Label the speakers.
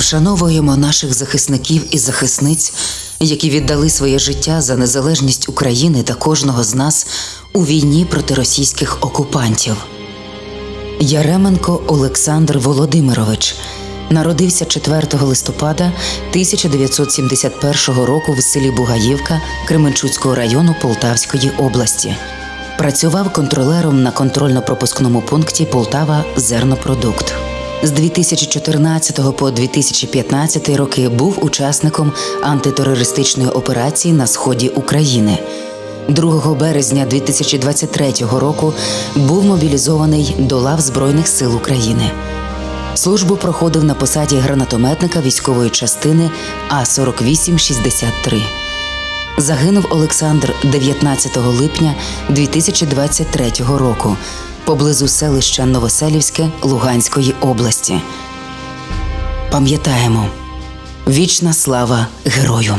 Speaker 1: Вшановуємо наших захисників і захисниць, які віддали своє життя за незалежність України та кожного з нас у війні проти російських окупантів. Яременко Олександр Володимирович народився 4 листопада 1971 року в селі Бугаївка Кременчуцького району Полтавської області. Працював контролером на контрольно-пропускному пункті Полтава Зернопродукт. З 2014 по 2015 роки був учасником антитерористичної операції на сході України. 2 березня 2023 року був мобілізований до лав Збройних сил України. Службу проходив на посаді гранатометника військової частини А 4863 Загинув Олександр 19 липня 2023 року поблизу селища Новоселівське Луганської області. Пам'ятаємо, вічна слава герою!